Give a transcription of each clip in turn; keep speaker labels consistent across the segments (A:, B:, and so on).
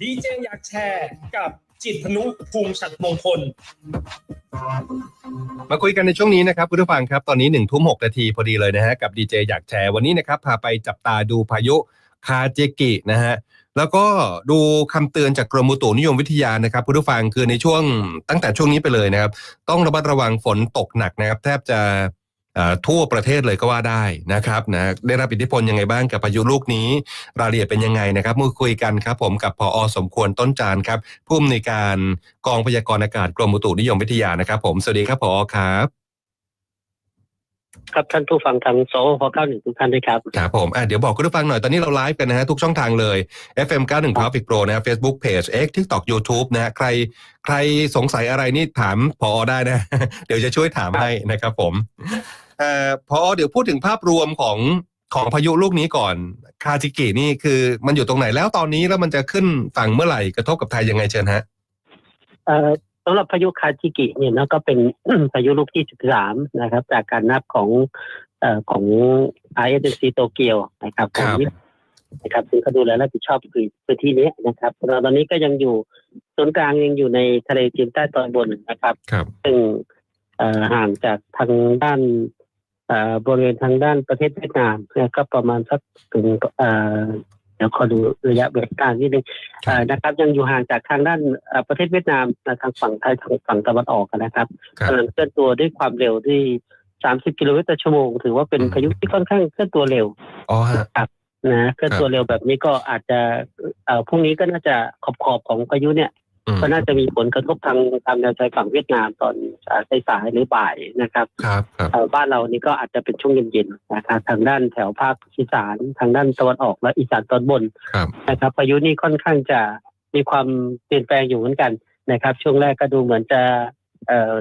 A: ดีเจอยากแชร์กับจิตพนุภูมิฉัตรมงคล
B: มาคุยกันในช่วงนี้นะครับคุณผู้ฟังครับ ตอนนี้หนึ่งทุ่มหกนาทีพอดีเลยนะฮะกับดีเจอยากแชร์วันนี้นะครับพาไปจับตาดูพายุคาเจกินะฮะแล้วก็ดูคำเตือนจากกรมอุตุนิยมวิทยานะครับคุณผู้ฟังคือในช่วงตั้งแต่ช่วงนี้ไปเลยนะครับ ต้องระมัดระวังฝนตกหนักนะครับ แทบจะ ทั่วประเทศเลยก็ว่าได้นะครับนะได้รับอิทธิพลยังไงบ้างกับพายุลูกนี้ รายละเอียดเป็นยังไงนะครับมาคุยกันครับ ผมกับพอสมควรต้นจานครับผู้อำนวยการกองพยากรณ์อากาศกรมอุตุนิยมวิทยานะครับ ผมสวัสดีครับพอครับ
C: ครับท่านผู้ฟังทางโซพเก้าหนึ่งทุกท่านด้วยครับ
B: ครับผมอะเดี๋ยวบอกคุณผู้ฟังหน่อย ตอนนี้เราไลฟ์กันนะฮะทุกช่องทางเลย FM 91 Traffic Pro นะฮะ Facebook Page X TikTok YouTube นะฮะใครใครสงสัยอะไรนี่ถามพอได้นะ เดี๋ยวจะช่วยถามให้นะครับผมเอ่อ พอเดี๋ยวพูดถึงภาพรวมของของพายุลูกนี้ก่อน คาจิกินี่คือมันอยู่ตรงไหนแล้วตอนนี้แล้วมันจะขึ้นฝั่งเมื่อไหร่กระทบกับไทยยังไงเชิญฮะ
C: เอ่อสำหรับพายุคาจิกิเนี่ยนะก็เป็นพายุลูกที่13นะครับ จากการนับของเอ่อของ ISC โตเกียวนะครับของ
B: ครับ
C: ญี่ปุ่นนะครับซึ่งเขาดูแลรับผิดชอบคือพื้นที่นี้นะครับเราตอนนี้ก็ยังอยู่ศูนย์กลางยังอยู่ในทะเลจีนใต้ตอนบนนะครับ
B: ครับ
C: ซึ่งเอ่อห่างจากทางด้านเอ่อ บริเวณทางด้านประเทศเวียดนามเนี่ยก็ประมาณสักถึงเอ่อเดี๋ยวขอดูระยะเวลานิดนึง
B: ครับ
C: เอ่อนะครับ ยังอยู่ห่างจากทางด้านเอ่อประเทศเวียดนามนะทางฝั่งไทยทางฝั่งตะวันออกนะครับ
B: ครับ
C: กำลังเคลื่อนตัวด้วยความเร็วที่30กิโลเมตรต่อชั่วโมง ถือว่าเป็น
B: อืม
C: พายุที่ค่อนข้างเคลื่อนตัวเร็ว
B: อ๋อฮะ
C: นะเคลื่อนตัวเร็วแบบนี้ก็อาจจะเอ่อพรุ่งนี้ก็น่าจะขอบขอบๆของพายุเนี่ย
B: อืม
C: ก็น่าจะมีผลกระทบทางตามแนวชายฝั่งเวียดนามตอนสายๆหรือบ่ายนะครับ
B: ครับครับ
C: เอ่อบ้านเรานี่ก็อาจจะเป็นช่วงเย็นๆนะครับทางด้านแถวภาคอีสานทางด้านตะวันออกและอีสานตอนบน
B: ครับ
C: นะครับพายุนี่ค่อนข้างจะมีความเปลี่ยนแปลงอยู่เหมือนกันนะครับ ช่วงแรกก็ดูเหมือนจะเอ่อ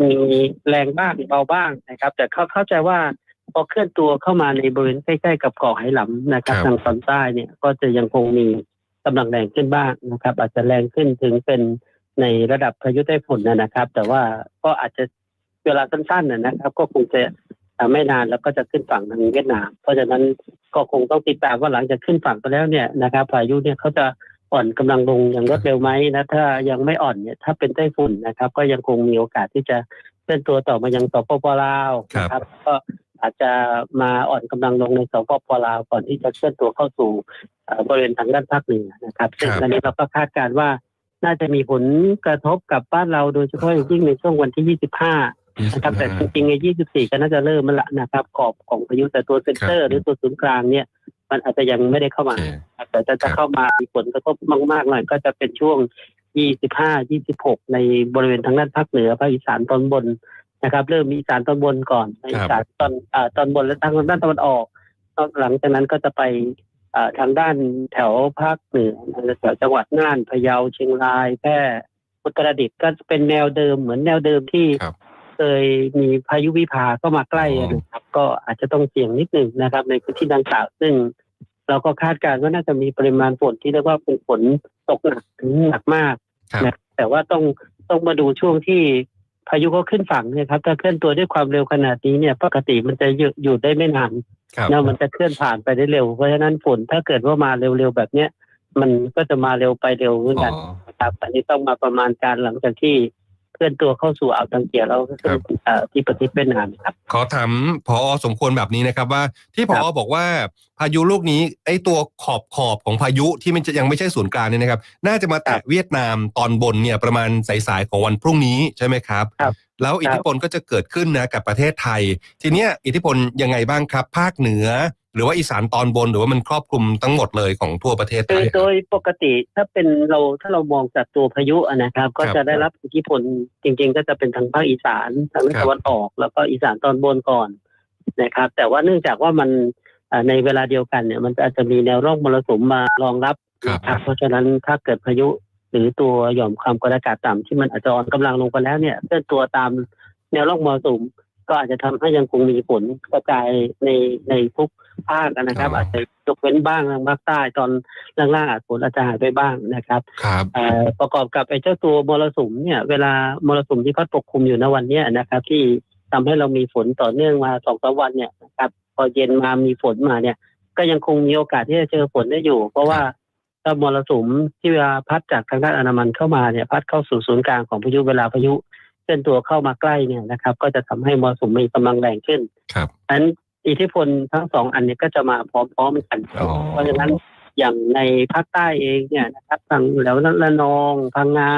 C: มีแรงบ้างเบาบ้างนะครับ แต่เข้าเข้าใจว่าพอเคลื่อนตัวเข้ามาในบริเวณใกล้ๆกับเกาะไหหลำนะครับ
B: ครับ
C: ทางตอนใต้เนี่ยก็จะยังคงมี กำลังแรงขึ้นบ้างนะครับ อาจจะแรงขึ้นถึงเป็นในระดับพายุไต้ฝุ่นนะครับ แต่ว่าก็อาจจะเวลาสั้นๆนะครับ ก็คงจะอ่ไม่นานแล้วก็จะขึ้นฝั่งทางเวียดนาม เพราะฉะนั้นก็คงต้องติดตามว่าหลังจากขึ้นฝั่งไปแล้วเนี่ยนะครับพายุเนี่ยเขาจะอ่อนกำลังลงอย่างรวดเร็วไหมนะถ้ายังไม่อ่อนเนี่ยถ้าเป็นไต้ฝุ่นนะครับ ก็ยังคงมีโอกาสที่จะเคลื่อนตัวต่อมายังสปปลาวนะครับ ก็ อาจจะมาอ่อนกำลังลงในสปปลาวก่อนที่จะเคลื่อนตัวเข้าสู่เอ่อบริเวณทางด้านภาคเหนือนะครับ ซึ่ง
B: ครับ
C: อันนี้เราก็คาดการณ์ว่าน่าจะมีผลกระทบกับบ้านเราโดยเฉพาะอย่างยิ่งในช่วงวันที่ 25 นะครับ แต่จริงๆใน24 ก็น่าจะเริ่มมันละนะครับขอบของพายุแต่ตัวเซ็นเตอร์ หรือตัวศูนย์กลางเนี่ย มันอาจจะยังไม่ได้เข้า
B: โอ
C: มา
B: เค
C: ครับแต่จะ
B: ครั
C: จะ
B: บ
C: เข้ามามีผลกระทบมากๆหน่อยก็จะเป็นช่วง 25 26 ในบริเวณทางด้านภาคเหนือภาคอีสานตอนบน นะครับ เริ่มมีอีสานตอนบนก่อนในอีสานตอนอ่าตอนบนและทางด้านตะวันออกแล้วหลังจากนั้นก็จะไปอ่าทางด้านแถวภาคเหนือแถวจังหวัดน่านพะเยาเชียงราย แพร่อุตรดิตถ์ก็เป็นแนวเดิมเหมือนแนวเดิมที่
B: ครับ
C: เคยมีพายุวิภาเข้ามาใกล้
B: อ๋อ
C: นะครับ ก็อาจจะต้องเสี่ยงนิดหนึ่งนะครับ ในพื้นที่ดังกล่าวซึ่ง เราก็คาดการณ์ว่าน่าจะมีปริมาณฝนที่เรียกว่าเป็นฝนตกหนักถึงหนักมาก
B: ครับ
C: นะแต่ว่าต้องต้องมาดูช่วงที่ พายุเขาขึ้นฝั่งเนยครับถ้าเคลื่อนตัวด้วยความเร็วขนาดนี้เนี่ยปกติมันจะอยู่อยู่ได้ไม่นาน
B: ครับ
C: นะมันจะเคลื่อนผ่านไปได้เร็ว เพราะฉะนั้นฝนถ้าเกิดว่ามาเร็วๆแบบเนี้ยมันก็จะมาเร็วไปเร็วเหมือน
B: อ๋
C: กั
B: อน
C: นะครับอันนี้ต้องมาประมาณการหลังจากที่เคลื่อนตัวเข้าสู่อ่าวตังเกียแล้วก็ขึ้นเอ่อที่ประเทศเวียดนามครับ
B: ขอถามพอสมควรแบบนี้นะครับว่าที่พอ
C: ครับ
B: บอกว่าพายุลูกนี้ไอ้ตัวขอบขอบของพายุที่มันจะยังไม่ใช่ศูนย์กลางเนี่ยนะครับ น่าจะมาแตะเวียดนามตอนบนเนี่ยประมาณสายๆของวันพรุ่งนี้ใช่ไหมครับ
C: ครับ
B: แล้วอิทธิพลก็จะเกิดขึ้นนะกับประเทศไทย ทีเนี้ยอิทธิพลยังไงบ้างครับ ภาคเหนือ หรือว่าอีสานตอนบนหรือว่ามันครอบคลุมทั้งหมดเลยของทั่วประเทศไท
C: คือย
B: ค
C: โด
B: รับ
C: ยปกติถ้าเป็นเราถ้าเรามองจากตัวพายุอะนะครับ ก็
B: ครับ
C: จะได้รับอิทธิพลจริง ๆ ก็จะเป็นทางภาคอีสานทาง
B: ครับ
C: ตะวันออก แล้วก็อีสานตอนบนก่อนนะครับ แต่ว่าเนื่องจากว่ามันเอ่อ ในเวลาเดียวกันเนี่ยมันอาจจะมีแนวร่องมรสุมมารองรับ
B: ครับ
C: นะครับเพราะฉะนั้นถ้าเกิดพายุหรือตัวหย่อมความกดอากาศต่ำที่มันอาจจะอ่อนกำลังลงไปแล้วเนี่ยเคลื่อนตัวตามแนวร่องมรสุมก็อาจจะทำให้ยังคงมีฝนกระจายในในทุกภาคนะครับ
B: อ๋ออ
C: อาจจะยกเว้นบ้างทางภาคใต้ตอนล่างๆอาจฝนอาจจะหายไปบ้างนะครับ
B: ครับ
C: เอ่อประกอบกับไอ้เจ้าตัวมรสุมเนี่ย เวลามรสุมที่พัดปกคลุมอยู่ในวันเนี้ยนะครับ ที่ทำให้เรามีฝนต่อเนื่องมาสองสามวันเนี่ยนะครับ พอเย็นมามีฝนมาเนี่ย ก็ยังคงมีโอกาสที่จะเจอฝนได้อยู่ เพราะว่าถ้ามรสุมที่เวลาพัดจากทางด้านอันดามันเข้ามาเนี่ย พัดเข้าสู่ศูนย์กลางของพายุเวลาพายุเคลื่อนตัวเข้ามาใกล้เนี่ยนะครับ ก็จะทำให้มรสุมมีกำลังแรงขึ้น
B: ครับ
C: อันอิทธิพลทั้งสองอันเนี้ก็จะมาพร้อมๆกัน
B: อ๋อ
C: เพราะฉะนั้นอย่างในภาคใต้เองเนี่ยนะครับทางแถวระนองพังงา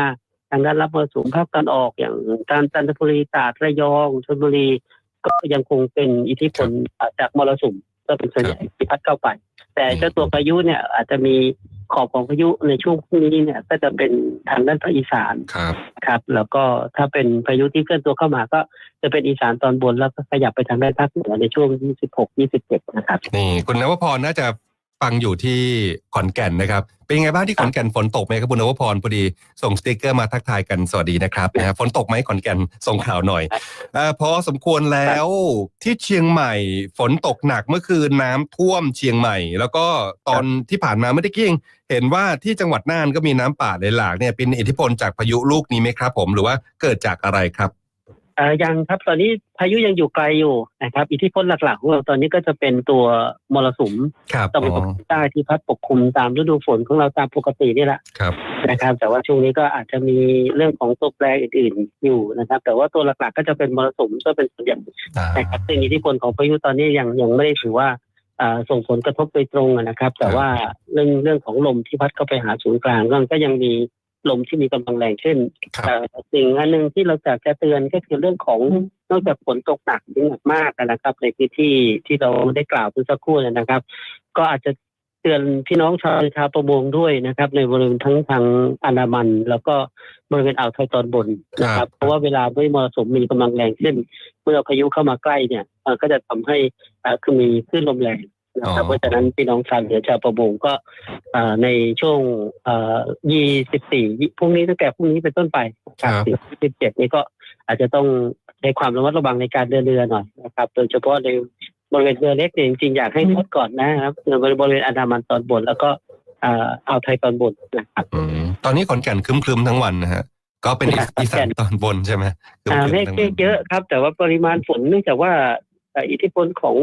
C: ทางด้านรับมรสุมภาคตะวันออกอย่างกาญจนบุรีตราดระยองชลบุรี ก็ยังคงเป็นอิทธิพลจากมรสุมก็เป็นส่วนใหญ่ที่พัดเข้าไป แต่เจ้าตัวพายุเนี่ยอาจจะมีขอบของพายุในช่วงพรุ่งนี้เนี่ย ก็จะเป็นทางด้านภาคอีสาน
B: ครับ
C: ครับ แล้วก็ถ้าเป็นพายุที่เคลื่อนตัวเข้ามาก็จะเป็นอีสานตอนบนแล้วก็ขยับไปทางด้านภาคเหนือในช่วง 26 27 นะครับ
B: นี่คุณนวพรน่าจะ ฟังอยู่ที่ขอนแก่นนะครับ เป็นยังไงบ้างที่ขอนแก่นฝนตกไหมครับคุณนวพรพอดีส่งสติกเกอร์มาทักทายกันสวัสดีนะครับนะฮะฝนตกไหมขอนแก่นส่งข่าวหน่อยเออพอสมควรแล้วที่เชียงใหม่ฝนตกหนักเมื่อคืนน้ำท่วมเชียงใหม่ แล้วก็ตอนที่ผ่านมาเมื่อกี้เองเห็นว่าที่จังหวัดน่านก็มีน้ำป่าไหลหลากเนี่ยเป็นอิทธิพลจากพายุลูกนี้ไหมครับ ผมหรือว่าเกิดจากอะไรครับ
C: เอ่อ ยังครับตอนนี้พายุยังอยู่ไกลอยู่นะครับ อิทธิพลหลักๆของเราตอนนี้ก็จะเป็นตัวมรสุม
B: ครับ
C: ตะวัน
B: อ๋
C: ต
B: อก
C: ใต้ที่พัดปกคลุมตามฤดูฝนของเราตามปกตินี่แหละ
B: ครับ
C: นะครับ แต่ว่าช่วงนี้ก็อาจจะมีเรื่องของตัวแปรอื่น ๆอยู่นะครับ แต่ว่าตัวหลักๆก็จะเป็นมรสุมก็เป็นส่วนใหญ่
B: อ่า
C: นะครับซึ่งอิทธิพลของพายุตอนนี้ยังยังไม่ได้ถือว่าอ่าส่งผลกระทบโดยตรงอะนะครับ แต่ว่าเรื่องเรื่องของลมที่พัดเข้าไปหาศูนย์กลางก็ก็ยังมี ลมที่มีกำลังแรงขึ้น
B: ครับ
C: เอ่อสิ่งอันหนึ่งที่เราอยากจะเตือนก็คือเรื่องของนอกจากฝนตกหนักถึงหนักมากนะครับ ในพื้นที่ที่เราได้กล่าวเมื่อสักครู่เนยนะครับ ก็อาจจะเตือนพี่น้องชาวชาวประมงด้วยนะครับ ในบริเวณทั้งทางอันดามัน แล้วก็บริเวณอ่าวไทยตอนบนนะค
B: ครั
C: รับบเพราะว่าเวลาเมื่อมรสุมมีกำลังแรงขึ้น เมื่อพายุเข้ามาใกล้เนี่ยเอ่อก็จะทำให้เอ่อคือมีคลื่นลมแรง นะครับ
B: อ๋อ
C: เพราะฉะนั้นพี่น้องชาวเหนือชาวประมงก็เอ่อในช่วงเอ่อ24พรุ่งนี้ตั้งแต่พรุ่งนี้เป็นต้นไปนะครับถึง27นี้ก็อาจจะต้องใช้ความระมัดระวังในการเดินเรือหน่อยนะครับ โดยเฉพาะในบริเวณเรือเล็กเนี่ยจริงๆอยากให้งดก่อนนะครับในบริเวณอันดามันตอนบน แล้วก็เอ่ออ่าวไทยตอนบนนะครับ
B: อืมตอนนี้ขอนแก่นครึมๆทั้งวันนะฮะก็เป็นอี
C: ครับ
B: อีสานตอนบนใช่ไหมครึ
C: อ่าม
B: ๆ
C: เมฆ
B: ทั้ง
C: เม
B: วัน
C: ฆเยอะครับ แต่ว่าปริมาณฝนเนื่องจากว่าเอ่ออิทธิพลของ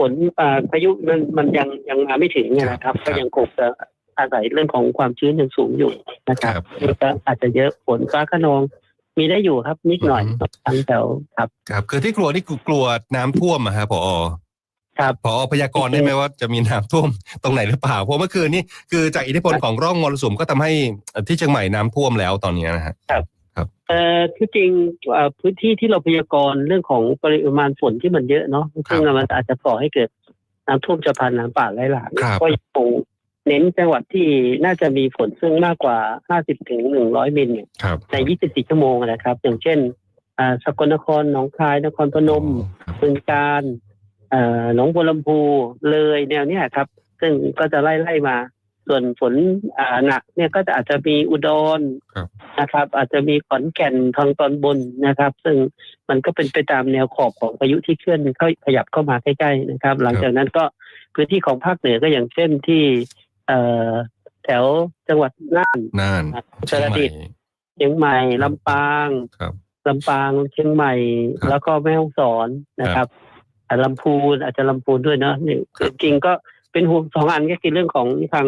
C: ฝนอ่าพายุมันมันยังยังมาไม่ถึงเนี่ยนะครับ ก็ยังคงจะอาศัยเรื่องของความชื้นยังสูงอยู่นะค
B: ค
C: รั
B: รั
C: บบก็อาจจะเยอะฝนฟ้าขนอง มีได้อยู่ครับนิดหน่อย
B: อืม
C: ทางแถวครับ
B: ครับคือที่กลัวนี่คือกลัวน้ำท่วมอะฮะพอ
C: ครับ
B: พอพยากรณ์ได้ไหมว่าจะมีน้ำท่วมตรงไหนหรือเปล่า เพราะเมื่อคืนนี้คือจากอิทธิพลของร่องมรสุมก็ทำให้ที่เชียงใหม่น้ำท่วมแล้วตอนนี้นะฮะ
C: เอ่อที่จริงเอ่อพื้นที่ที่เราพยากรณ์เรื่องของปริมาณฝนที่มันเยอะเนาะซึ่งมันอาจจะก่อให้เกิดน้ำท่วมจะพันน้ำป่าไหลหลาก
B: ครับ
C: ก็ยังคงเน้นจังหวัดที่น่าจะมีฝนซึ่งมากกว่า 50ถึง100มิลเนี่ย
B: ครับ
C: ใน 24 ชั่วโมงนะครับ อย่างเช่นอ่าสกลนครหนองคายนครพนม
B: ครับ
C: บึงกาฬเอ่อหนองบัวลำพูเลยแนวเนี้ยครับ ซึ่งก็จะไล่ไล่มา ส่วนฝนอ่าหนักเนี่ยก็จะอาจจะมีอุดร
B: ครับ
C: นะครับ อาจจะมีขอนแก่นทางตอนบนนะครับ ซึ่งมันก็เป็นไปตามแนวขอบของพายุที่เคลื่อนเข้าขยับเข้ามาใกล้ๆนะครับ หลังจากนั้นก็พื้นที่ของภาคเหนือก็อย่างเช่นที่เอ่อแถวจังหวัดน่าน
B: น่าน
C: ครับ
B: เชียงใหม่
C: เชียงใหม่ลำปาง
B: ครับ
C: ลำปางเชียงใหม่
B: ครับ
C: แล้วก็แม่ฮ่องสอนนะครับอ่าลำพูนอาจจะลำพูนด้วยเนาะนี่
B: ครับ
C: จริงๆก็ เป็นห่วงสองอันก็คือเรื่องของทาง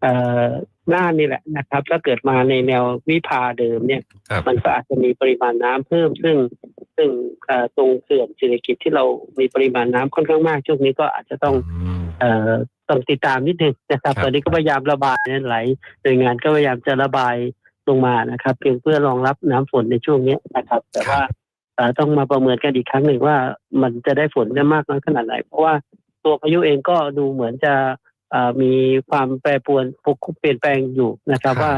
C: เอ่อน่านนี่แหละนะครับ ถ้าเกิดมาในแนววิภาเดิมเนี่ย
B: ครับ
C: มันก็อาจจะมีปริมาณน้ำเพิ่ม ซึ่งซึ่งเอ่อตรงเขื่อนศิริกิจที่เรามีปริมาณน้ำค่อนข้างมาก ช่วงนี้ก็อาจจะต้อง
B: ม
C: เอ่อต้องติดตามนิดนึงนะครับ
B: ครับ
C: ตอนนี้ก็พยายามระบายนะหลายหน่วยงานก็พยายามจะระบายลงมานะครับ เพียงเพื่อรองรับน้ำฝนในช่วงนี้นะครับ แต่ว่าเอ่อต้องมาประเมินกันอีกครั้งหนึ่งว่ามันจะได้ฝนได้มากน้อยขนาดไหนเพราะว่า ตัวพายุเองก็ดูเหมือนจะเอ่อมีความแปรปรวนเปลี่ยนแปลงอยู่นะครับว่า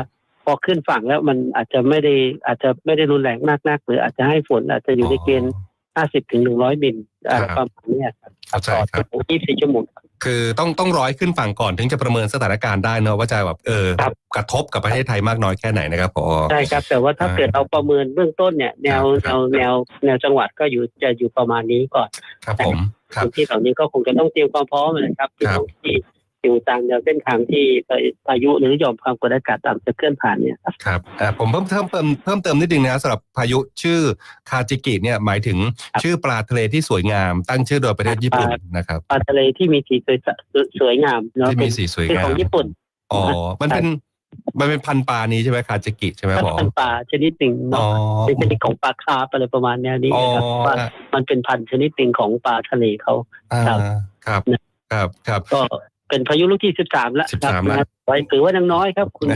C: พอขึ้นฝั่งแล้วมันอาจจะไม่ได้อาจจะไม่ได้รุนแรงมากนัก หรืออาจจะให้ฝนอาจจะอยู่ในเกณฑ์50ถึง100มิลอะไร
B: ครับ
C: ประมาณเนี้ยครับ
B: เข้าใจ
C: ต่อ
B: ครับ
C: 24ชั่วโมง
B: คือต้องต้องร้อยขึ้นฝั่งก่อนถึงจะประเมินสถานการณ์ได้เนอะว่าจะแบบเออ
C: ครับ
B: กระทบกับประเทศไทยมากน้อยแค่ไหนนะครับพอ
C: ใช่ครับ แต่ว่าถ้า
B: อ่า
C: เกิดเราประเมินเบื้องต้นเนี่ย แนว
B: ค
C: แน
B: รับ
C: วแนวแนวจังหวัดก็อยู่จะอยู่ประมาณนี้ก่อน
B: ครับผมครับ
C: พื้นที่เหล่านี้ก็คงจะต้องเตรียมความพร้อมนะครับ
B: ครับ
C: ที่อยู่ตามแนวเส้นทางที่พายุหรือหย่อมความกดอากาศต่ำจะเคลื่อนผ่านเนี่ยครับ
B: ครับอ่าผมเพิ่มเพิ่มเติมเพิ่มเติมนิดนึงนะสำหรับพายุชื่อคาจิกิเนี่ยหมายถึง
C: ครับ
B: ชื่อปลาทะเลที่สวยงาม ตั้งชื่อโดยประเทศญี่ปุ่นนะครับ
C: ปลาทะเลที่มีสีสวยสวยงามเนาะ
B: ที่
C: เป็
B: มี
C: น
B: สีสวย
C: เป็น
B: งา
C: ข
B: ม
C: องญี่ปุ่น
B: อ๋อมันเป็น มันเป็นพันธุ์ปลานี้ใช่ไหมคาจิกิใช่ไหม
C: ถ้า
B: พอ
C: พันธุ์ปลาชนิดหนึ่ง
B: อ๋อ
C: เนาะเป็นชนิดของปลาคาร์ปอะไรประมาณแนวนี้
B: อ๋อ
C: นะครับว่ามันเป็นพันธุ์ชนิดหนึ่งของปลาทะเลเขา
B: อ่า
C: ครับ
B: ครับครับครับ
C: ก็เป็นพายุลูกที่สิบสามแล้ว
B: 13แล้ว
C: ครับไว้ถือว่ายังน้อยครับคุณ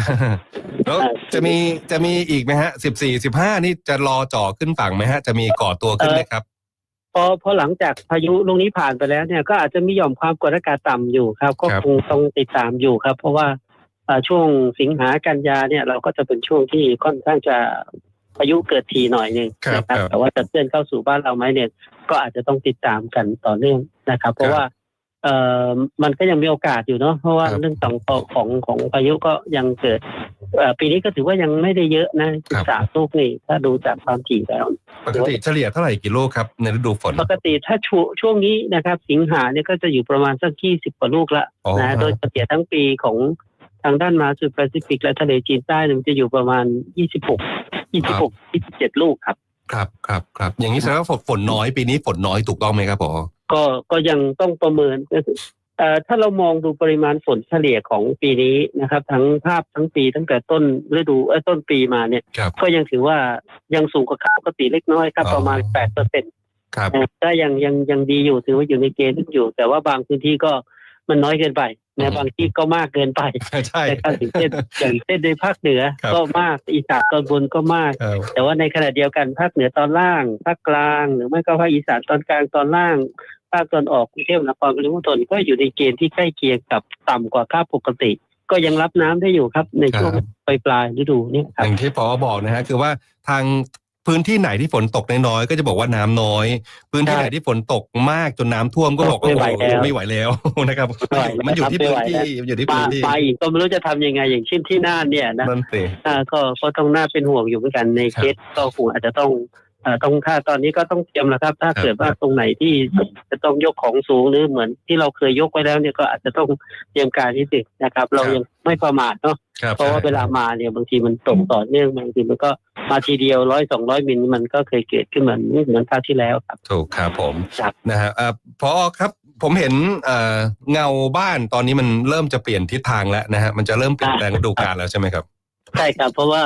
B: แล้วจะมีจะมีอีกไหมฮะสิบสี่สิบห้านี่จะรอจ่อขึ้นฝั่งไหมฮะ จะมีก่อตัวขึ้นไหมครับ
C: พอพอหลังจากพายุลูกนี้ผ่านไปแล้วเนี่ยก็อาจจะมีหย่อมความกดอากาศต่ำอยู่ครับ ก็
B: ครับ
C: คงต้องติดตามอยู่ครับ เพราะว่าอ่า ช่วงสิงหากันยาเนี่ยเราก็จะเป็นช่วงที่ค่อนข้างจะพายุเกิดทีหน่อยหนึง
B: ครับ
C: นะครับแต่ว่าจะเคลื่อนเข้าสู่บ้านเราไหมเนี่ยก็อาจจะต้องติดตามกันต่อเนื่องนะครับ เพราะว่าเอ่อมันก็ยังมีโอกาสอยู่เนาะเพราะว่า
B: ครับ
C: เรื่องของของของพายุก็ยังเกิดเอ่อปีนี้ก็ถือว่ายังไม่ได้เยอะนะสิบสามลูกนี่ถ้าดูจากความถี่แล้ว
B: ปกติเฉลี่ยเท่าไหร่กิโลครับในฤดูฝน
C: ปกติถ้าช่วงช่วงนี้นะครับ สิงหาเนี่ยก็จะอยู่ประมาณสักยี่สิบกว่าลูกละ
B: อ๋อ
C: นะโดยเฉลี่ยทั้งปีของทางด้านมหาสมุทรแปซิฟิกและทะเลจีนใต้เนี่ยมันจะอยู่ประมาณยี่สิบหกยี่สิบหกยี่สิบเจ็ดลูกครับ
B: ครับครับครับอย่างนี้แสดงว่าฝนฝนน้อยปีนี้ฝนน้อยถูกต้องไหมครับพอ
C: ก็ก็ยังต้องประเมินเอ่อถ้าเรามองดูปริมาณฝนเฉลี่ยของปีนี้นะครับ ทั้งภาพทั้งปีตั้งแต่ต้นฤดูเอ้ยต้นปีมาเนี่ย
B: ครับ
C: ก็ยังถือว่ายังสูงกว่าค่าปกติเล็กน้อยครับ
B: อ๋อ
C: ประมาณแปดเปอร์เซ็นต์
B: ครับ
C: ก็ยังยังยังดีอยู่ถือว่าอยู่ในเกณฑ์ที่อยู่ แต่ว่าบางพื้นที่ก็มันน้อยเกินไป
B: อื
C: นะ
B: ม
C: บางที่ก็มากเกินไป
B: ใช่
C: นะครับอย่างเช่นอย่างเช่นในภาคเหนือ
B: ครับ
C: ก็มากอีสานตอนบนก็มาก
B: ครับ
C: แต่ว่าในขณะเดียวกันภาคเหนือตอนล่าง ภาคกลาง หรือไม่ก็ภาคอีสานตอนกลางตอนล่าง ภาคตอนออกกรุงเทพมหานครปริมณฑลก็อยู่ในเกณฑ์ที่ใกล้เคียงกับต่ำกว่าค่าปกติ ก็ยังรับน้ำได้อยู่ครับในช่วง
B: ครับ
C: ปลายปลายฤดูนี้ค
B: อ
C: รับ
B: ย่างที่พอบอกนะฮะคือว่าทาง พื้นที่ไหนที่ฝนตกน้อยๆก็จะบอกว่าน้ำน้อย พื้นที่ไหนที่ฝนตกมากจนน้ำท่วมก็บอกว่า
C: ไม่ไหว
B: โอ้โห
C: แล้ว
B: ไม่ไหวแล้วนะครับ
C: ไม่ไหวแล้ว
B: มันอยู่ที่
C: ไม่
B: พื้
C: ไห
B: น
C: ว
B: ที่
C: แล้ว
B: อยู่ที่
C: มา
B: พื้นที่
C: ไปอีกก็ไม่รู้จะทำยังไงอย่างเช่นที่น่านเนี่ยนะ
B: นั่นสิ
C: อ่าก็ก็ต้องน่าเป็นห่วงอยู่เหมือนกันใน
B: ครับ
C: เคสก็คงอาจจะต้องเอ่อ ต้องถ้าตอนนี้ก็ต้องเตรียมแล้วครับ ถ้า
B: ครับ
C: เกิดว่าตรงไหนที่จะต้องยกของสูงหรือเหมือนที่เราเคยยกไว้แล้วเนี่ยก็อาจจะต้องเตรียมการที่สินะครับ เรายังไม่ประมาทเนาะ
B: ครับ
C: เพราะว่าเวลามาเนี่ยบางทีมันตกต่อเนื่องบางทีมันก็มาทีเดียวร้อยสองร้อยมิลมันก็เคยเกิดขึ้นเหมือนเหมือนคราวที่แล้วครับ
B: ถูกครับผม
C: ครับ
B: นะฮะเอ่อพอครับผมเห็นเอ่อเงาบ้านตอนนี้มันเริ่มจะเปลี่ยนทิศทางแล้วนะฮะมันจะเริ่มเปลี่ยนแปลงฤดูกาลแล้วใช่ไหมครับ
C: ใช่ครับเพราะว่า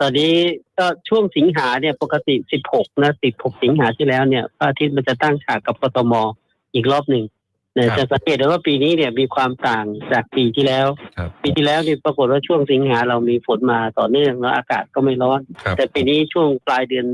C: ตอนนี้ก็ช่วงสิงหาเนี่ยปกติ 16 นะ 16 สิงหาที่แล้วเนี่ยพระอาทิตย์มันจะตั้งฉากกับกทมอีกรอบหนึ่งเนี่ย
B: ครับ
C: จะสังเกตได้ว่าปีนี้เนี่ยมีความต่างจากปีที่แล้ว
B: ครับ
C: ปีที่แล้วเนี่ยปรากฏว่าช่วงสิงหาเรามีฝนมาต่อเนื่องแล้วอากาศก็ไม่ร้อน
B: ครับ
C: แต่ปีนี้ช่วงปลายเดือน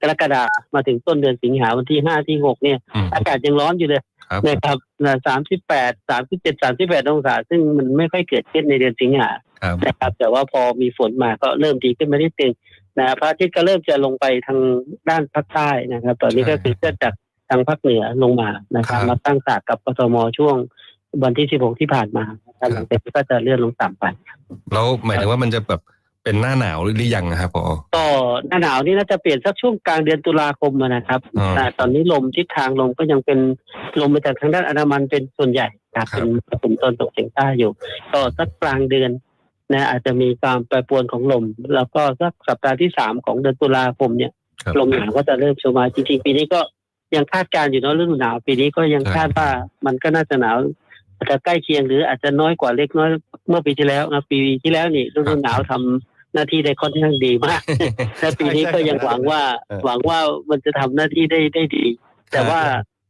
C: กรกฎามาถึงต้นเดือนสิงหาวันที่ห้าที่หกเนี่ย
B: อืม
C: อากาศยังร้อนอยู่เลย
B: ครับ
C: นะครับสามสิบแปดสามสิบเจ็ดสามสิบแปดองศา ซึ่งมันไม่ค่อยเกิดขึ้นในเดือนสิงหา
B: ครับ
C: นะครับ แต่ว่าพอมีฝนมาก็เริ่มดีขึ้นมานิดนึงนะพระอาทิตย์ก็เริ่มจะลงไปทางด้านภาคใต้นะครับ ตอนนี้ก็คือเกิดจากทางภาคเหนือลงมานะครับ
B: ครับ
C: มาตั้งฉากกับกทมช่วงวันที่16ที่ผ่านมานะครับหลังจากนี้ก็จะเลื่อนลงต่ำไป
B: แล้วหมายถึงว่ามันจะแบบ เป็นหน้าหนาวหรือยังนะครับพอ
C: ก็หน้าหนาวนี่น่าจะเปลี่ยนสักช่วงกลางเดือนตุลาคมอะนะครับ
B: อ๋อ
C: แต่ตอนนี้ลมทิศทางลมก็ยังเป็นลมมาจากทางด้านอันดามันเป็นส่วนใหญ่ครับ
B: ครับ
C: เป็นกลุ่มตอนตกเฉียงใต้อยู่ก็สักกลางเดือนนะอาจจะมีความแปรปรวนของลม แล้วก็สักสัปดาห์ที่สามของเดือนตุลาคมเนี่ย
B: ครับ
C: ลมหนาวก็จะเริ่มโชว์มาจริงๆปีนี้ก็ยังคาดการณ์อยู่เนาะฤดูหนาว ปีนี้ก็ยัง
B: ใช่
C: คาดว่ามันก็น่าจะหนาวอาจจะใกล้เคียงหรืออาจจะน้อยกว่าเล็กน้อยเมื่อปีที่แล้วนะปีที่แล้วนี่ฤดูหนาวทำ หน้าที่ได้ค่อนข้างดีมากและปีนี้ก็ยังหวังว่า
B: เออ
C: หวังว่ามันจะทำหน้าที่ได้ได้ดี แต่ว่า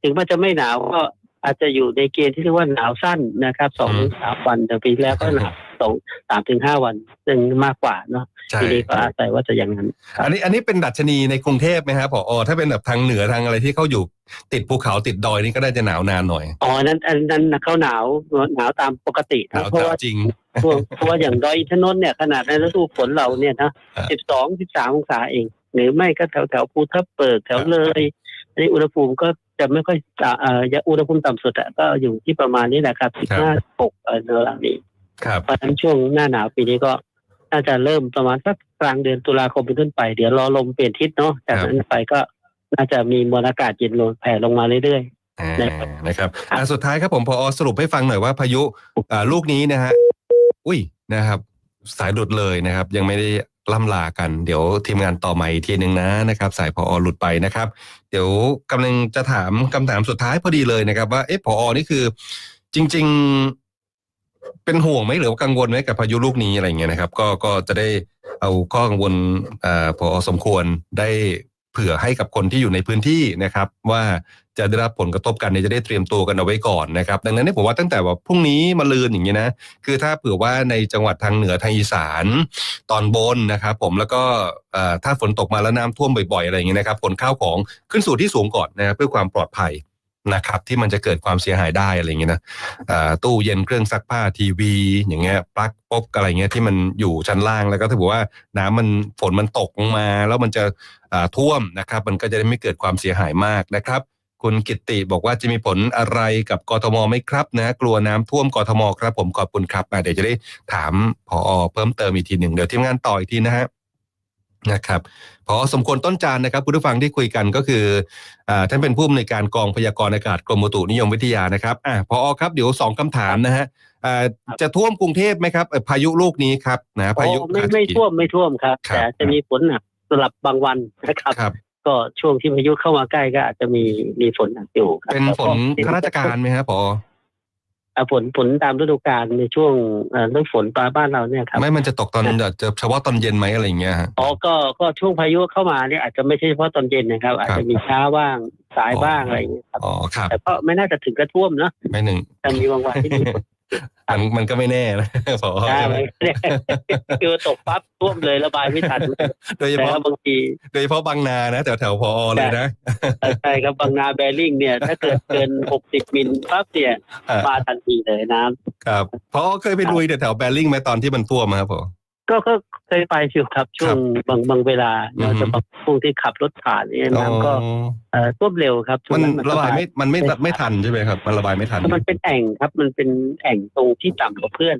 C: ถึงมันจะไม่หนาวก็อาจจะอยู่ในเกณฑ์ที่เรียกว่าหนาวสั้นนะครับสอง
B: อืม
C: สามวันแต่ปีที่แล้วก็หนาว สองสามถึงห้าวันซึ่งมากกว่าเนาะ
B: ใช่
C: ปีนี้ก็อาศัยว่าจะอย่างนั้น
B: อันนี้อันนี้เป็นดัชนีในกรุงเทพไหมครับพอถ้าเป็นแบบทางเหนือทางอะไรที่เขาอยู่ติดภูเขาติดดอยนี่ก็ได้จะหนาวนานหน่อย
C: อ๋อ นั้นอันนั้นน่ะเขาหนาวหนาวตามปกติ
B: หนา
C: นะ
B: ว
C: เพราะ
B: จั
C: ว่า
B: จริง
C: เพราะเพราะว่าอย่างดอยอินทนนท์เนี่ยขนาดในฤดูฝนเราเนี่ยนะ
B: อ่า
C: สิบสองสิบสามองศาเอง หรือไม่ก็แถวแถวภูทับเบิกแถว
B: ครับ
C: เลยอันนี้อุณหภูมิก็จะไม่ค่อยอ่าเอ่ออุณหภูมิต่ำสุดอะก็อยู่ที่ประมาณนี้แหละครับสิบห้าหกเออในระดับนี้
B: ครับ
C: เพราะฉะนั้นช่วงหน้าหนาวปีนี้ก็น่าจะเริ่มประมาณสักกลางเดือนตุลาคมเป็นต้นไป เดี๋ยวรอลมเปลี่ยนทิศเนาะจากนั้นไปก็น่าจะมีมวลอากาศเย็นลงแผ่ลงมาเรื่อย
B: อ่า
C: นะครับ
B: นะครับอ่าสุดท้ายครับผมพอสรุปให้ฟังหน่อยว่าพายุอ่าลูกนี้นะฮะอุ้ยนะครับ สายหลุดเลยนะครับ ยังไม่ได้ล่ำลากัน เดี๋ยวทีมงานต่อใหม่อีกทีหนึ่งนะนะครับ สายพอหลุดไปนะครับ เดี๋ยวกำลังจะถามคำถามสุดท้ายพอดีเลยนะครับ ว่าเอ๊ะพอนี่คือ จริง เป็นห่วงไหมหรือว่ากังวลไหมกับพายุลูกนี้อะไรเงี้ยนะครับ ก็ก็จะได้เอาข้อกังวลอ่าพอสมควรได้เผื่อให้กับคนที่อยู่ในพื้นที่นะครับ ว่าจะได้รับผลกระทบกันเนี่ยจะได้เตรียมตัวกันเอาไว้ก่อนนะครับ ดังนั้นเนี่ยผมว่าตั้งแต่ว่าพรุ่งนี้มาลืนอย่างเงี้ยนะคือถ้าเผื่อว่าในจังหวัดทางเหนือทางอีสานตอนบนนะครับ ผมแล้วก็อ่อถ้าฝนตกมาแล้วน้ำท่วมบ่อยๆอะไรอย่างเงี้ยนะครับขนข้าวของขึ้นสู่ที่สูงก่อนนะครับเพื่อความปลอดภัย นะครับที่มันจะเกิดความเสียหายได้อะไรอย่างเงี้ยนะตู้เย็นเครื่องซักผ้าทีวี อย่างเงี้ยปลั๊กปกอะไรเงี้ยที่มันอยู่ชั้นล่างแล้วก็ถ้าเผื่อว่าน้ำมันฝนมันตกลงมา แล้วมันจะท่วมนะครับ มันก็จะได้ไม่เกิดความเสียหายมากนะครับคุณกิตติบอกว่าจะมีผลอะไรกับกทมไหมครับนะกลัวน้ำท่วมกทมครับ ผมขอบคุณครับเดี๋ยวจะได้ถามพอเพิ่มเติมอีกทีหนึ่งเดี๋ยวทีมงานต่ออีกทีนะฮะนะครับ พอสมควรต้นจานนะครับคุณผู้ฟังที่คุยกันก็คืออ่าท่านเป็นผู้อำนวยการกองพยากรณ์อากาศกรมอุตุนิยมวิทยานะครับอะพอครับเดี๋ยวสองคำถามนะฮะอ่าจะท่วมกรุงเทพไหมครับเอ่อพายุลูกนี้ครับนะพายุ
C: อ๋อไม่ไม่ท่วมไม่ท่วมครับ
B: ครับ
C: แต่จะมีฝนหนักสลับบางวันนะครับ
B: ครับ
C: ก็ช่วงที่พายุเข้ามาใกล้ก็อาจจะมีมีฝนหนักอยู่ครับ
B: เป็นฝน
C: แล้ว
B: ข้าราชการไหมฮะพอ
C: อ่า ฝนฝนตามฤดูกาลในช่วงเอ่อเรื่องฝนปลาบ้านเราเนี่ยครับ
B: ไม่มันจะตกตอนจะเฉพาะตอนเย็นไหมอะไรอย่างเงี้ยฮะ
C: อ๋อก็ก็ช่วงพายุเข้ามาเนี่ยอาจจะไม่ใช่เฉพาะตอนเย็นนะครับ อาจจะมีเช้าบ้างสายบ้างอะไรอย่างเงี้ยครับ
B: อ๋อครับ
C: แต่ก็ไม่น่าจะถึงกระท่วมเนอะ
B: ไม่หนึ่ง
C: แต่มีบางวันที่มีฝน
B: มันมันก็ไม่แน่นะพอ
C: ใช่
B: ใช่
C: ไห
B: ไห
C: ม
B: ม
C: คือตกปั๊บท่วมเลยระบายไม่ทัน
B: โดยเฉ
C: แต่
B: พาะ
C: ว่าบางที
B: โดยเฉพาะบางนานะแถวแถวพอเลยนะ
C: ใช่ครับบางนาแบริ่งเนี่ย ถ้าเกิดเกิน60มิลปั๊บเนี่ย
B: อ่า
C: มาทันทีเลยน้ำ
B: ครับพอเคยไปลุยแถวแถวแบริ่งไหมตอนที่มันท่วมครับผม
C: ก็ก็เคยไปอยู่ครับช่วงบางบางเวลา
B: อือฮึ
C: เราจะบางช่วงที่ขับรถผ่านเนี่ยน้ำก็
B: อ๋อ
C: เอ่อท่วมเร็วครับช่ว
B: มั
C: ง
B: น
C: นั้น
B: ระบายไม่
C: ส
B: มันไม่ไม่ทันใช่ไหมครับ มันระบายไม่ทัน
C: มันเป็นแอ่งครับ มันเป็นแอ่งตรงที่ต่ำกว่าเพื่อน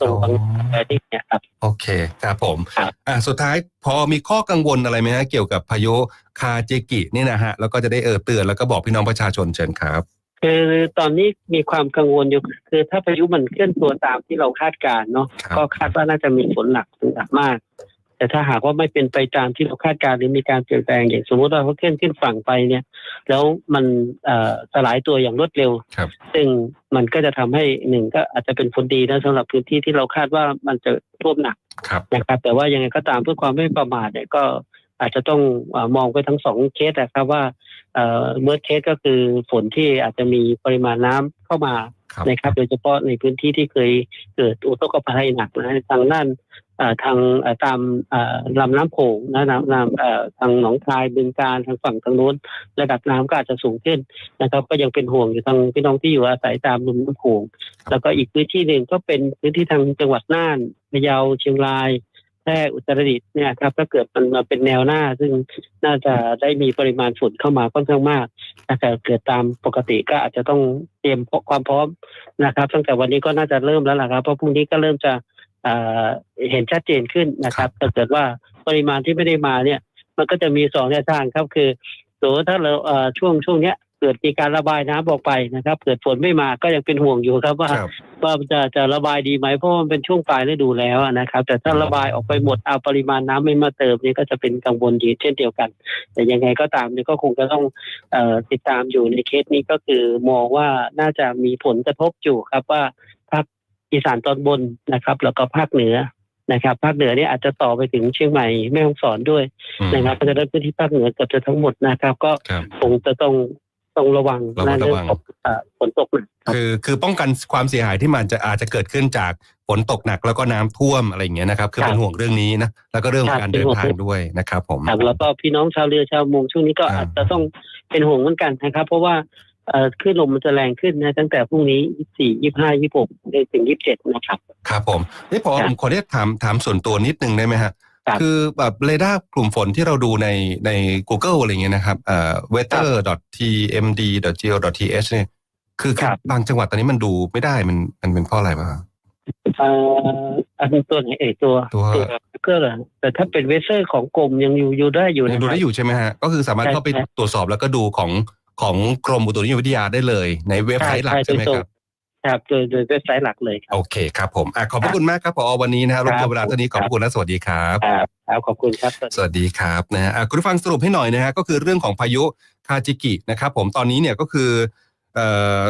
C: ตรงบางแบริ่งเนี่ยครับ
B: โอเคครับผม
C: ครับ
B: อะสุดท้ายพอมีข้อกังวลอะไรไหมฮะเกี่ยวกับพายุคาเจกินี่นะฮะแล้วก็จะได้เออเตือนแล้วก็บอกพี่น้องประชาชนเชิญครับ
C: คือตอนนี้มีความกังวลอยู่คือถ้าพายุมันเคลื่อนตัวตามที่เราคาดการณ์เนาะ
B: ครับ
C: ก็คาดว่าน่าจะมีฝนหนักถึงหนักมาก แต่ถ้าหากว่าไม่เป็นไปตามที่เราคาดการณ์หรือมีการเปลี่ยนแปลงอย่างสมมติว่าเขาเคลื่อนขึ้นฝั่งไปเนี่ย แล้วมันเอ่อสลายตัวอย่างรวดเร็ว
B: ครับ
C: ซึ่งมันก็จะทำให้หนึ่งก็อาจจะเป็นผลดีนะสำหรับพื้นที่ที่เราคาดว่ามันจะท่วมหนัก
B: ครับ
C: นะครับ แต่ว่ายังไงก็ตามเพื่อความไม่ประมาทเนี่ยก็ อาจจะต้องเอ่อมองไปทั้งสองเคสนะครับว่าเอ่อเมื่อเคสก็คือฝนที่อาจจะมีปริมาณน้ำเข้ามา
B: ครับ
C: นะครับโดยเฉพาะในพื้นที่ที่เคยเกิดอุทกภัยหนักนะทางด้านเอ่อทางเอ่อตามเอ่อลำน้ำโขงนะน้ำน้ำเอ่อทางหนองคายบึงการทางฝั่งทางโน้น ระดับน้ำก็อาจจะสูงขึ้นนะครับ ก็ยังเป็นห่วงอยู่ทางพี่น้องที่อยู่อาศัยตามลุ่มน้ำโขงแล้วก็อีกพื้นที่หนึ่งก็เป็นพื้นที่ทางจังหวัดน่านพะเยาเชียงรายแพ ร่อุตรดิตถ์เนี่ยครับถ้าเกิดมันมาเป็นแนวหน้า ซึ่งน่าจะได้มีปริมาณฝนเข้ามาค่อนข้างมากถ้าเกิดตามปกติก็อาจจะต้องเตรียมความพร้อมนะครับ ตั้งแต่วันนี้ก็น่าจะเริ่มแล้วล่ะครับเพราะพรุ่งนี้ก็เริ่มจะเห็นชัดเจนขึ้นนะครับถ้าเกิดว่าปริมาณที่ไม่ได้มาเนี่ย มันก็จะมีสองแนวทางครับคือสมมติถ้าเราช่วงช่วงเนี้ย เกิดมีการระบายน้ำออกไปนะครับ เกิดฝนไม่มาก็ยังเป็นห่วงอยู่ครับว่า
B: ครับ
C: ว่าจะจะระบายดีไหมเพราะว่ามันเป็นช่วงปลายฤดูแล้วนะครับ แต่ถ้าระบายออกไปหมดเอาปริมาณน้ำไม่มาเติมนี่ก็จะเป็นกังวลดีเช่นเดียวกัน แต่ยังไงก็ตามเนี่ยก็คงจะต้องเอ่อติดตามอยู่ในเคสนี้ก็คือมองว่าน่าจะมีผลกระทบอยู่ครับว่าภาคอีสานตอนบนนะครับ แล้วก็ภาคเหนือนะครับภาคเหนือเนี่ยอาจจะต่อไปถึงเชียงใหม่แม่ฮ่องสอนด้วย
B: อืม
C: นะครับเพราะฉะนั้นพื้นที่ภาคเหนือเกือบจะทั้งหมดนะครับ ก็
B: ครับ
C: คงจะต้อง ต้องระวัง
B: ระมัด
C: ใน
B: ระ
C: เรื่
B: วั
C: องงของเอ่อฝนตกหนักครับ
B: คือคือป้องกันความเสียหายที่มันจะอาจจะเกิดขึ้นจากฝนตกหนักแล้วก็น้ำท่วมอะไรอย่างเงี้ยนะครับ คือ
C: ครับ
B: เป็นห่วงเรื่องนี้นะแล้วก็เรื่องของ
C: ครับ
B: การเดิน
C: เป็นห่วง
B: ทางด้วยนะครับผม
C: ครับแล้วก็พี่น้องชาวเรือชาวมงช่วงนี้ก็
B: ครับ
C: อาจจะต้องเป็นห่วงเหมือนกันนะครับ เพราะว่าเอ่อคลื่นลมมันจะแรงขึ้นนะตั้งแต่พรุ่งนี้24 25 26ถึง27นะครับ
B: ครับผมนี่พอ
C: ครับ
B: ผมขอเรียกถามถามส่วนตัวนิดนึงได้ไหมฮะ
C: ครับ
B: คือแบบเรดาร์กลุ่มฝนที่เราดูในใน Google อะไรเงี้ยนะครับเอ่อ weather.tmd.go.th เนี่ย คือ
C: ครับ
B: บางจังหวัดตอนนี้มันดูไม่ได้มันมันเป็นเพราะอะไรบ้าง
C: เอ่ออันนี้ตัวไหนเอ่ยตัว
B: ตัว
C: ก็เหรอแต่ถ้าเป็นเวเซอร์ของกรมยังอยู่อยู่ได้อยู่
B: ยั
C: นะ
B: งดูได้อยู่ใช่ไหมฮะ ก็คือสามารถ
C: ใช่
B: เข้าไป
C: ใช่
B: ตรวจสอบแล้วก็ดูของของกรมอุตุนิยมวิทยาได้เลย ในเว็บไซต์หลักใช่ไหมครับ
C: ครับโดยโดยเว็บไซต์หลักเลยครับ
B: โอเคครับผมอะขอบพระคุณมากครับพอวันนี้นะฮะรบกวนเวลา
C: ครับ
B: เท่านี้ขอบพระคุณและสวัสดีครับ
C: ครับครับขอบคุณครับ
B: สวัสดีครับนะฮะอะคุณผู้ฟังสรุปให้หน่อยนะฮะก็คือเรื่องของพายุคาจิกินะครับผมตอนนี้เนี่ยก็คือเอ่อ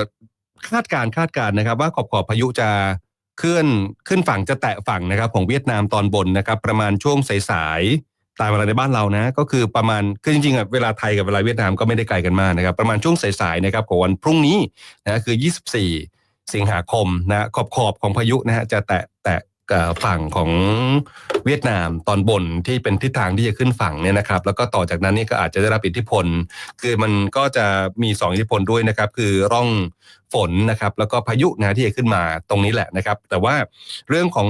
B: คาดการณ์คาดการณ์นะครับ ว่าขอบขอบพายุจะเคลื่อนขึ้นฝั่งจะแตะฝั่งนะครับ ของเวียดนามตอนบนนะครับ ประมาณช่วงสายๆตามเวลาในบ้านเรานะ ก็คือประมาณคือจริงๆอะเวลาไทยกับเวลาเวียดนามก็ไม่ได้ไกลกันมากนะครับ ประมาณช่วงสายๆนะครับของวันพรุ่งนี้นะคือ 24 สิงหาคมนะขอบขอบของพายุนะฮะจะแตะแตะฝั่งของเวียดนามตอนบนที่เป็นทิศทางที่จะขึ้นฝั่งเนี่ยนะครับแล้วก็ต่อจากนั้นนี่ก็อาจจะได้รับอิทธิพล คือมันก็จะมีสองอิทธิพลด้วยนะครับ คือร่องฝนนะครับแล้วก็พายุนะที่จะขึ้นมาตรงนี้แหละนะครับ แต่ว่าเรื่องของ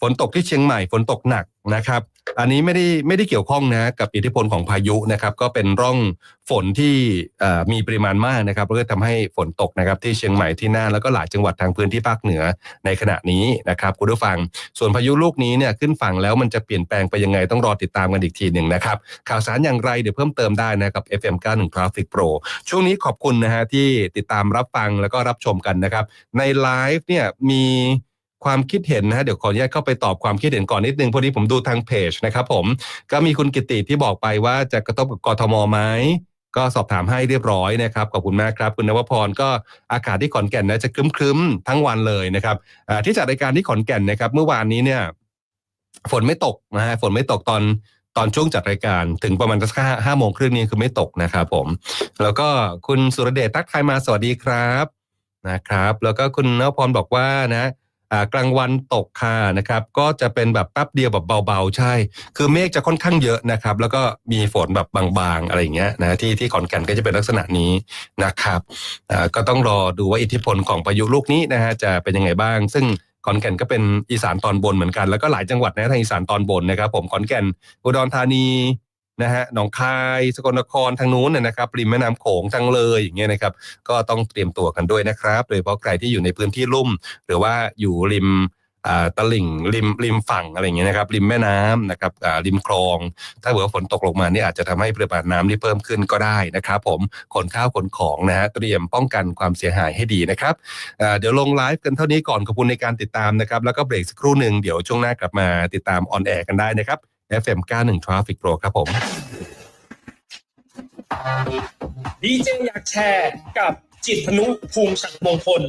B: ฝนตกที่เชียงใหม่ฝนตกหนักนะครับ อันนี้ไม่ได้ไม่ได้เกี่ยวข้องนะกับอิทธิพลของพายุนะครับ ก็เป็นร่องฝนที่มีปริมาณมากนะครับแล้วก็ทำให้ฝนตกนะครับที่เชียงใหม่ที่น่านแล้วก็หลายจังหวัดทางพื้นที่ภาคเหนือในขณะนี้นะครับคุณผู้ฟัง ส่วนพายุลูกนี้เนี่ยขึ้นฝั่งแล้วมันจะเปลี่ยนแปลงไปยังไงต้องรอติดตามกันอีกทีหนึ่งนะครับ ข่าวสารอย่างไรเดี๋ยวเพิ่มเติมได้นะกับ FM 91 Traffic Pro ช่วงนี้ขอบคุณนะฮะที่ติดตามรับฟังแล้วก็รับชมกันนะครับ ในไลฟ์เนี่ยมี ความคิดเห็นนะฮะเดี๋ยวขออนุญาตเข้าไปตอบความคิดเห็นก่อนนิดนึงพอดีผมดูทางเพจนะครับผมก็มีคุณกิติที่บอกไปว่าจะกระทบกับกทมไหมก็สอบถามให้เรียบร้อยนะครับขอบคุณมากครับคุณนวพรก็อากาศที่ขอนแก่นนะจะครึ้มๆทั้งวันเลยนะครับที่จัดรายการที่ขอนแก่นนะครับ เมื่อวานนี้เนี่ยฝนไม่ตกนะฮะฝนไม่ตกตอนตอนช่วงจัดรายการถึงประมาณสักห้าห้าโมงครึ่งนี่คือไม่ตกนะครับผม แล้วก็คุณสุรเดชทักทายมาสวัสดีครับนะครับ แล้วก็คุณนพพรบอกว่านะ กลางวันตกค่ะนะครับก็จะเป็นแบบแป๊บเดียวแบบเบาๆ ใช่ คือเมฆจะค่อนข้างเยอะนะครับ แล้วก็มีฝนแบบบางๆอะไรอย่างเงี้ยนะที่ที่ขอนแก่นก็จะเป็นลักษณะนี้นะครับก็ต้องรอดูว่าอิทธิพลของพายุลูกนี้นะฮะจะเป็นยังไงบ้าง ซึ่งขอนแก่นก็เป็นอีสานตอนบนเหมือนกันแล้วก็หลายจังหวัดนะทางอีสานตอนบนนะครับ ผมขอนแก่นอุดรธานี นะฮะหนองคายสกลนครทางนู้นเนยนะครับริมแม่น้ำโขงทางเลยอย่างเงี้ยนะครับ ก็ต้องเตรียมตัวกันด้วยนะครับ โดยเฉพาะใครที่อยู่ในพื้นที่ลุ่ม หรือว่าอยู่ริมตลิ่งริมริมฝั่งอะไรอย่างเงี้ยนะครับริมแม่น้ำนะครับริมคลอง ถ้าเกิดว่าฝนตกลงมานี่อาจจะทำให้ปริมาณน้ำที่เพิ่มขึ้นก็ได้นะครับผมขนข้าวขนของนะฮะเตรียมป้องกันความเสียหายให้ดีนะครับเดี๋ยวลงไลฟ์กันเท่านี้ก่อนขอบคุณในการติดตามนะครับแล้วก็เบรกสักครู่หนึ่งเดี๋ยวช่วงหน้ากลับมาติดตามออนแอร์กันได้นะครับ FM 91 Traffic Pro ครับผม
A: ดีเจอยากแชร์กับจิตพนุภูมิสังมงคล